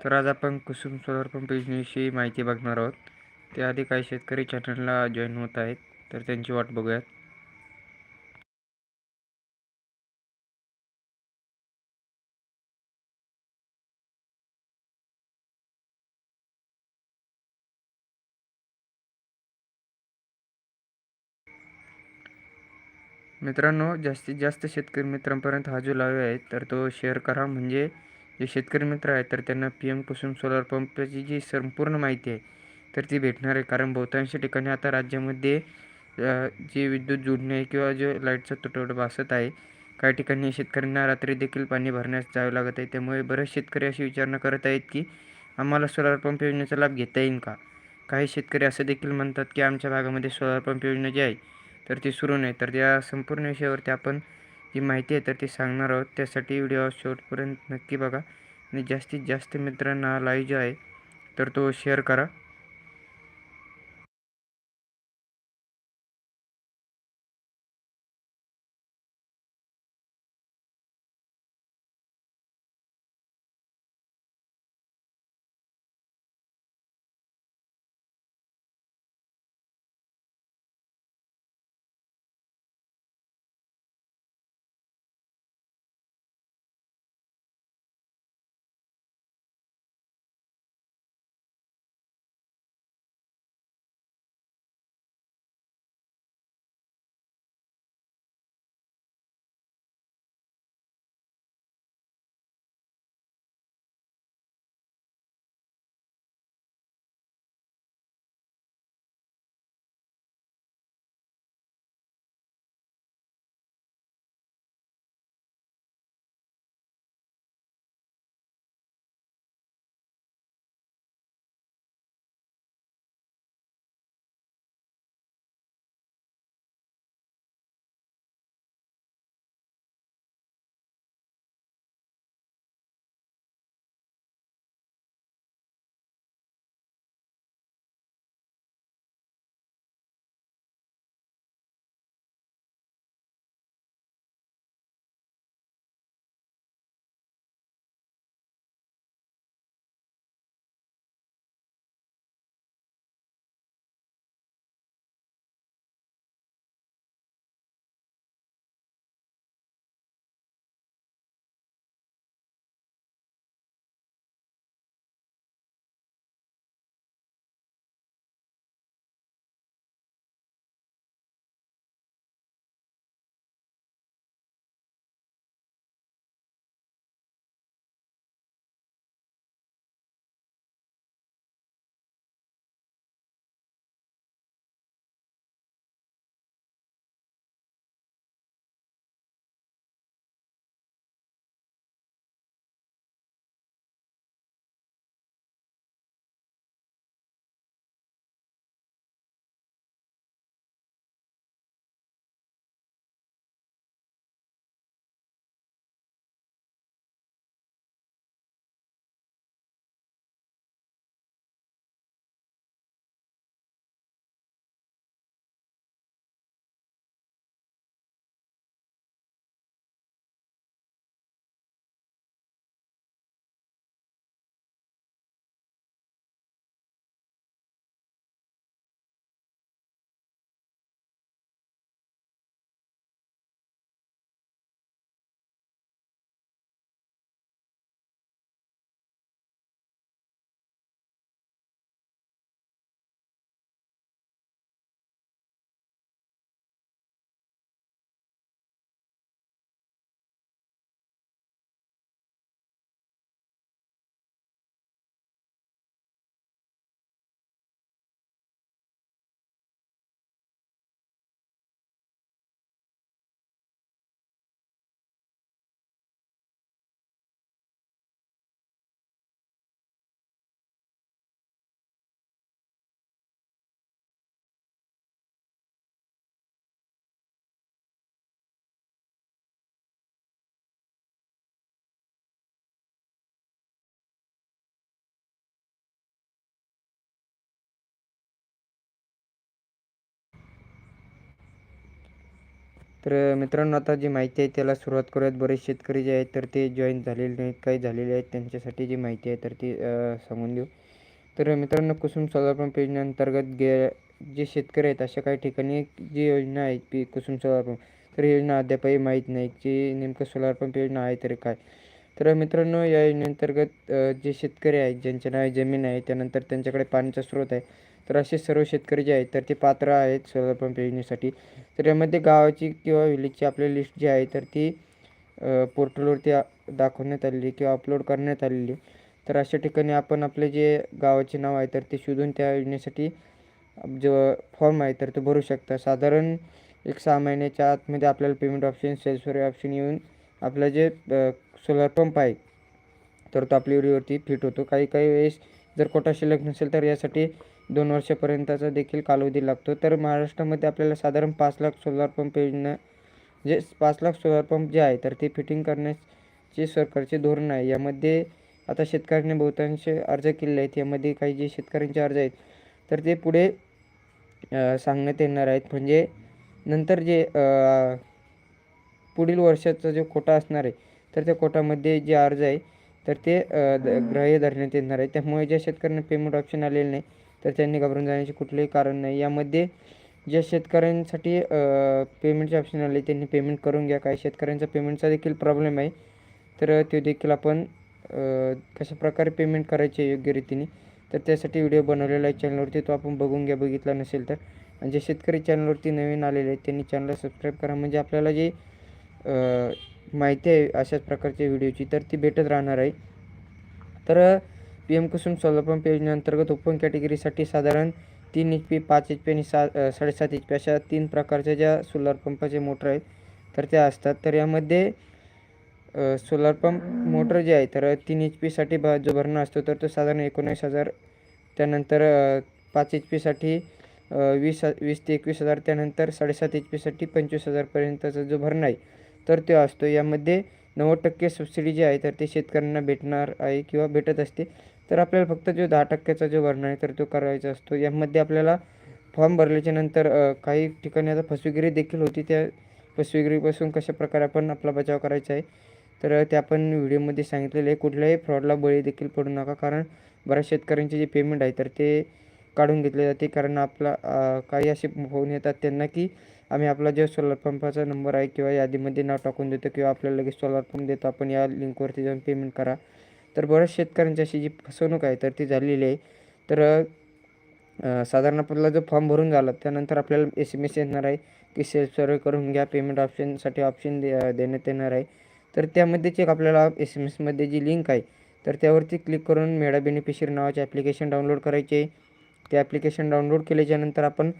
तर आज आपण कुसुम सोलर पंप योजनेविषयी माहिती बघणार आहोत. त्याआधी काही शेतकरी चॅनलला जॉईन होत आहेत तर त्यांची वाट बघूयात. मित्रांनो जास्तीत जास्त शेतकरी मित्रांपर्यंत हा जो लावे आहे तर तो शेअर करा. म्हणजे जे शेतकरी मित्र आहेत तर त्यांना पी एम कुसुम सोलर पंपची जी संपूर्ण माहिती आहे तर ती भेटणार आहे. कारण बहुतांश ठिकाणी आता राज्यामध्ये जे विद्युत जोडणी आहे किंवा जो लाईटचा तुटवडा भासत आहे काही ठिकाणी शेतकऱ्यांना रात्री देखील पाणी भरण्यास जावे लागत आहे. त्यामुळे बरेच शेतकरी अशी विचारणा करत आहेत की आम्हाला सोलार पंप योजनेचा लाभ घेता येईल का? काही शेतकरी असं देखील म्हणतात की आमच्या भागामध्ये सोलार पंप योजना जी आहे तर ती सुरू नाही. तर त्या संपूर्ण विषयावरती आपण जी माहिती आहे तर ती सांगणार आहोत. त्यासाठी व्हिडिओ शेवटपर्यंत नक्की बघा. आणि जास्तीत जास्त मित्रांना लाईव्ह जो आहे तर तो शेअर करा. तर मित्रांनो आता जी माहिती आहे त्याला सुरुवात करूयात. बरेच शेतकरी जे आहेत तर ते जॉईन झालेले नाहीत काही झालेले आहेत. त्यांच्यासाठी जी माहिती आहे तर ती सांगून देऊ. तर मित्रांनो कुसुम सोलार पंप योजनेअंतर्गत गे जे शेतकरी आहेत अशा काही ठिकाणी जी योजना आहे पी कुसुम सोलार पंप तर योजना अद्यापही माहीत नाही की नेमकं सोलार पंप योजना आहे तरी काय? तर मित्रांनो या योजनेअंतर्गत जे शेतकरी आहेत ज्यांच्या नावे जमीन आहे त्यानंतर त्यांच्याकडे पाण्याचा स्रोत आहे तर असे सर्व शेतकरी जे आहेत तर ते पात्र आहेत सोलर पंप योजनेसाठी. तर यामध्ये गावाची किंवा विलेजची आपली लिस्ट जी आहे तर ती पोर्टलवरती दाखवण्यात आलेली किंवा अपलोड करण्यात आलेली. तर अशा ठिकाणी आपण आपले जे गावाचे नाव आहे तर ते शोधून त्या योजनेसाठी जो फॉर्म आहे तर तो भरू शकता. साधारण एक सहा महिन्याच्या आतमध्ये आपल्याला पेमेंट ऑप्शन सेल्सवर ऑप्शन येऊन आपलं जे सोलर पंप आहे तर तो आपल्या विहिरीवरती फिट होतो. काही काही वेळेस जर कोटा शिल्लक नसेल तर यासाठी दोन वर्षापर्यंतचा देखील कालावधी लागतो. तर महाराष्ट्रामध्ये आपल्याला साधारण पाच लाख सोलार पंप योजना जे पाच लाख सोलार पंप जे आहे तर ते फिटिंग करण्याचे सरकारचे धोरण आहे. यामध्ये आता शेतकऱ्यांनी बहुतांश अर्ज केलेले आहेत. यामध्ये काही जे शेतकऱ्यांचे अर्ज आहेत तर ते पुढे सांगण्यात येणार आहेत. म्हणजे नंतर जे पुढील वर्षाचा जो कोटा असणार आहे तर त्या कोटामध्ये जे अर्ज आहे तर ते द- ग्राह्य धरण्यात येणार आहे. त्यामुळे ज्या शेतकऱ्यांना पेमेंट ऑप्शन आलेलं नाही तर त्यांनी घाबरून जाण्याचे कुठलेही कारण नाही. यामध्ये ज्या शेतकऱ्यांसाठी पेमेंटचे ऑप्शन आले त्यांनी पेमेंट करून घ्या. काही शेतकऱ्यांचा पेमेंटचा देखील प्रॉब्लेम आहे. तर ते देखील आपण कशाप्रकारे कशा प्रकारे पेमेंट करायचे योग्य रीतीने तर त्यासाठी व्हिडिओ बनवलेला आहे चॅनलवरती तो आपण बघून घ्या बघितला नसेल तर. आणि जे शेतकरी चॅनलवरती नवीन आलेले आहेत त्यांनी चॅनलला सबस्क्राईब करा. म्हणजे आपल्याला जे माहिती आहे अशाच प्रकारच्या व्हिडिओची तर ती भेटत राहणार आहे. तर P M Kusum solar pump योजनेअंतर्गत ओपन कॅटेगरीसाठी साधारण तीन एच पी पाच एच पी आणि सा साडेसात एच पी अशा तीन प्रकारच्या ज्या सोलार पंपाचे मोटर आहेत तर त्या असतात. तर यामध्ये सोलार पंप मोटर जे आहे तर तीन एच पीसाठी ब जो भरणा असतो तर तो साधारण एकोणीस हजार त्यानंतर पाच एच पीसाठी वीस वीस ते एकवीस हजार त्यानंतर साडेसात एच पीसाठी पंचवीस हजारपर्यंतचा जो भरणा आहे तर तो असतो. यामध्ये नव्वद टक्के सबसिडी जी आहे तर ते शेतकऱ्यांना भेटणार आहे किंवा भेटत असते. तर आपल्याला फक्त जो दहा टक्क्याचा जो भरणा आहे तर तो करायचा असतो. यामध्ये आपल्याला फॉर्म भरल्याच्या नंतर काही ठिकाणी आता फसवेगिरी देखील होती. त्या फसवेगिरीपासून कशा प्रकारे आपण आपला बचाव करायचा आहे तर ते आपण व्हिडिओमध्ये सांगितलेलं आहे. कुठल्याही फ्रॉडला बळी देखील पडू नका कारण बऱ्याच शेतकऱ्यांचे जे पेमेंट आहे तर ते काढून घेतले जाते. कारण आपला काही असे फोन येतात त्यांना की आम्ही आपला जो सोलार पंपाचा नंबर आहे किंवा यादीमध्ये नाव टाकून देतो किंवा आपल्याला लगेच सोलार पंप देतो आपण या लिंकवरती जाऊन पेमेंट करा. तर बऱ्याच शेतकऱ्यांची अशी जी फसवणूक आहे तर ती झालेली आहे. तर साधारण आपला जो फॉर्म भरून झाला त्यानंतर आपल्याला एस एम एस येणार आहे की सेल्फ सर्वे करून घ्या पेमेंट ऑप्शनसाठी ऑप्शन दे देण्यात येणार आहे. तर त्यामध्येच एक आपल्याला एस एम एसमध्ये जी लिंक आहे तर त्यावरती क्लिक करून मेडा बेनिफिशियरी नावाचे ॲप्लिकेशन डाउनलोड करायचे. आहे ते ॲप्लिकेशन डाउनलोड केल्याच्यानंतर आपण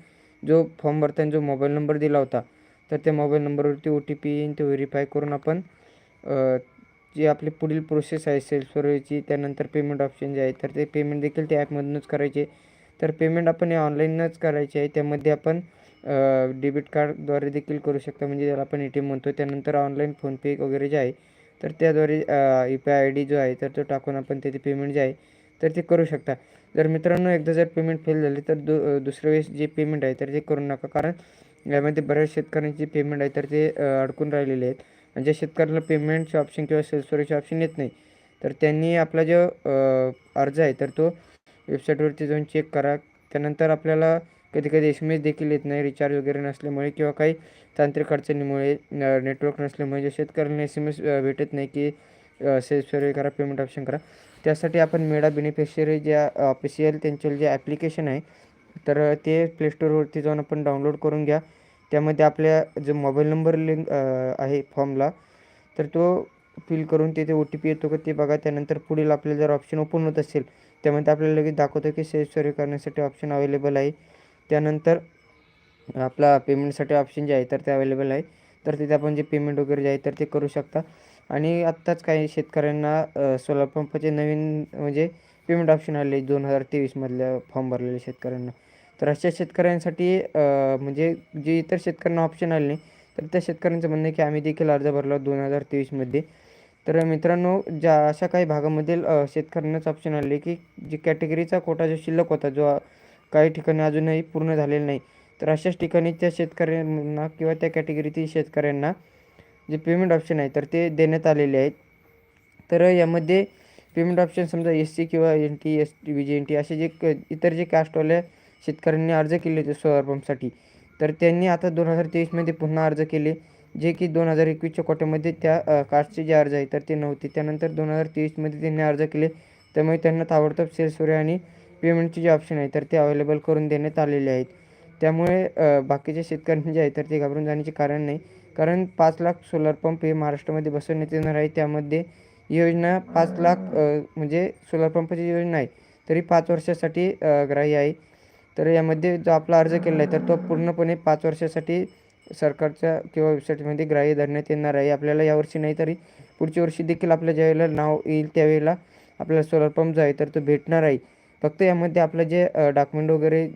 जो फॉर्म भरताना जो मोबाईल नंबर दिला होता तर त्या मोबाईल नंबरवरती ओ टी पी येईन ते व्हेरीफाय करून आपण जे जी आपली पुढील प्रोसेस आहे सेल्फ त्यानंतर पेमेंट ऑप्शन जे आहे तर ते पेमेंट देखील त्या ॲपमधूनच करायचे. तर पेमेंट आपण हे ऑनलाईनच करायचे आहे. त्यामध्ये आपण डेबिट कार्डद्वारे देखील करू शकता. म्हणजे ज्याला आपण ए टी एम म्हणतो त्यानंतर ऑनलाईन फोनपे वगैरे जे आहे तर त्याद्वारे U P I I D जो आहे तर तो टाकून आपण त्याचे पेमेंट जे आहे तर ते करू शकता. जर मित्रांनो एकदा जर पेमेंट फेल झाली तर दु दुसऱ्या वेळेस जे पेमेंट आहे तर ते करू नका. कारण यामध्ये बऱ्याच शेतकऱ्यांचे पेमेंट आहे तर ते अडकून राहिलेले आहेत. आणि ज्या शेतकऱ्याला पेमेंटचे ऑप्शन किंवा सेल्सवरचे ऑप्शन येत नाही तर त्यांनी आपला जो अर्ज आहे तर तो वेबसाईटवरती जाऊन चेक करा. त्यानंतर आपल्याला कधी कधी एस एम एस देखील येत नाही रिचार्ज वगैरे नसल्यामुळे किंवा काही तांत्रिक अडचणीमुळे नेटवर्क नसल्यामुळे जे शेतकऱ्यांना एस एम एस भेटत नाही की सेल्फ सर्वे करा पेमेंट ऑप्शन करा. त्यासाठी आपण मेडा बेनिफिशियरी ज्या ऑफिशियल त्यांचे जे ॲप्लिकेशन आहे तर ते प्लेस्टोरवरती जाऊन आपण डाउनलोड करून घ्या. त्यामध्ये आपल्या जो मोबाईल नंबर लिंक आहे फॉर्मला तर तो फिल करून तिथे ओ टी पी येतो का ते बघा. त्यानंतर पुढील आपल्याला जर ऑप्शन ओपन होत असेल त्यामध्ये आपल्याला लगेच दाखवतो की सेल्फ सर्वे करण्यासाठी ऑप्शन अवेलेबल आहे. त्यानंतर आपला पेमेंटसाठी ऑप्शन जे आहे तर ते अवेलेबल आहे. तर तिथे आपण जे पेमेंट वगैरे जे आहे तर ते करू शकता. आणि आत्ताच काही शेतकऱ्यांना सोलार पंपाचे नवीन म्हणजे पेमेंट ऑप्शन आले दोन हजार तेवीसमधल्या फॉर्म भरलेल्या शेतकऱ्यांना. तर अशा शेतकऱ्यांसाठी म्हणजे जे इतर शेतकऱ्यांना ऑप्शन आले नाही तर त्या शेतकऱ्यांचं म्हणणं आहे की आम्ही देखील अर्ज भरला दोन हजार तेवीसमध्ये तर मित्रांनो ज्या अशा काही भागामधील शेतकऱ्यांनाच ऑप्शन आले की जी कॅटेगरीचा कोटा जो शिल्लक होता जो काही ठिकाणी अजूनही पूर्ण झालेला नाही तर अशाच ठिकाणी त्या शेतकऱ्यांना किंवा त्या कॅटेगरीतील शेतकऱ्यांना जे पेमेंट ऑप्शन आहे तर ते देण्यात आलेले आहेत. तर यामध्ये पेमेंट ऑप्शन समजा एस सी किंवा N T S T V J N T असे जे क इतर जे कास्टवाल्या शेतकऱ्यांनी अर्ज केले होते सोलार पंपसाठी तर त्यांनी आता दोन हजार तेवीसमध्ये पुन्हा अर्ज केले जे की दोन हजार एकवीसच्या कोट्यामध्ये त्या कास्टचे जे अर्ज आहे तर ते नव्हते. त्यानंतर दोन हजार तेवीसमध्ये त्यांनी अर्ज केले त्यामुळे त्यांना ताबडतोब सेल्सवर आणि पेमेंटचे जे ऑप्शन आहे तर ते अवेलेबल करून देण्यात आलेले आहेत. त्यामुळे बाकीच्या शेतकऱ्यांनी जे आहे तर ते घाबरून जाण्याचे कारण नाही. कारण पाच लाख सोलार पंप हे महाराष्ट्रामध्ये बसवण्यात येणार आहे. त्यामध्ये योजना पाच लाख म्हणजे सोलार पंपाची योजना आहे. तरी पाच वर्षासाठी ग्राह्य आहे. तर यामध्ये जो आपला अर्ज केला आहे तर तो पूर्णपणे पाच वर्षासाठी सरकारच्या किंवा वेबसाईटमध्ये ग्राह्य धरण्यात येणार आहे. आपल्याला यावर्षी नाही तरी पुढच्या वर्षी देखील आपल्या ज्यावेळेला नाव येईल त्यावेळेला आपल्याला सोलार पंप जो आहे तर तो भेटणार आहे. फक्त यामध्ये आपलं जे डॉक्युमेंट वगैरे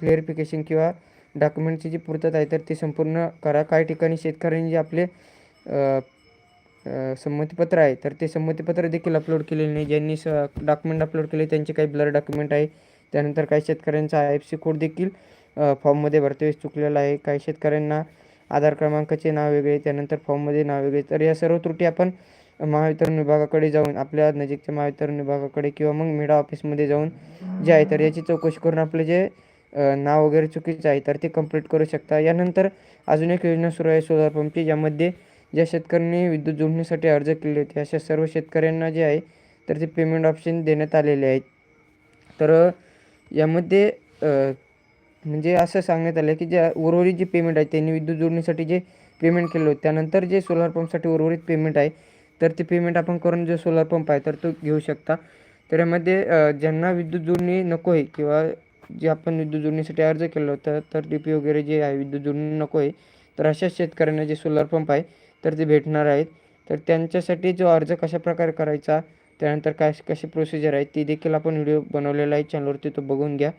क्लिअरिफिकेशन किंवा डॉक्युमेंटची जी पूर्तता आहे तर ती संपूर्ण करा. काही ठिकाणी शेतकऱ्यांनी जे आपले संमतीपत्र आहे तर ते संमतीपत्र देखील अपलोड केलेले नाही. ज्यांनी स डॉक्युमेंट अपलोड केले त्यांचे काही ब्लर डॉक्युमेंट आहे. त्यानंतर काही शेतकऱ्यांचा आय एफ सी कोड देखील फॉर्ममध्ये भरतेवेळेस चुकलेला आहे. काही शेतकऱ्यांना आधार क्रमांकाचे नाव वेगळे त्यानंतर फॉर्ममध्ये नाव वेगळे. तर या सर्व त्रुटी आपण महावितरण विभागाकडे जाऊन आपल्या नजीकच्या महावितरण विभागाकडे किंवा मग मेडा ऑफिसमध्ये जाऊन जे आहे तर याची चौकशी करून आपले जे नाव वगैरे चुकीचं आहे तर ते कंप्लीट करू शकता. यानंतर अजून एक योजना सुरू आहे सोलार पंपची ज्यामध्ये ज्या शेतकऱ्यांनी विद्युत जोडणीसाठी अर्ज केले होते अशा सर्व शेतकऱ्यांना जे आहे तर ते पेमेंट ऑप्शन देण्यात आलेले आहेत. तर यामध्ये म्हणजे असं सांगण्यात आलं की ज्या उर्वरित जे पेमेंट आहे त्यांनी विद्युत जोडणीसाठी जे पेमेंट केलं होतं त्यानंतर जे सोलार पंपसाठी उर्वरित पेमेंट आहे तर ते पेमेंट आपण करून जो सोलार पंप आहे तर तो घेऊ शकता. तर यामध्ये ज्यांना विद्युत जोडणी नको आहे किंवा जे आपण विद्युत जोडणीसाठी अर्ज केला होता तर डी पी वगैरे जे आहे विद्युत जोडणी नको आहे तर अशाच शेतकऱ्यांना जे सोलर पंप आहे तर ते भेटणार आहेत. तर त्यांच्यासाठी जो अर्ज कशाप्रकारे करायचा त्यानंतर काय कशी प्रोसिजर आहे ती देखील आपण व्हिडिओ बनवलेला आहे चॅनलवरती तो बघून घ्या.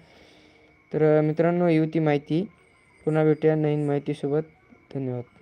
तर मित्रांनो येऊ ती माहिती. पुन्हा भेटूया नवीन माहितीसोबत. धन्यवाद.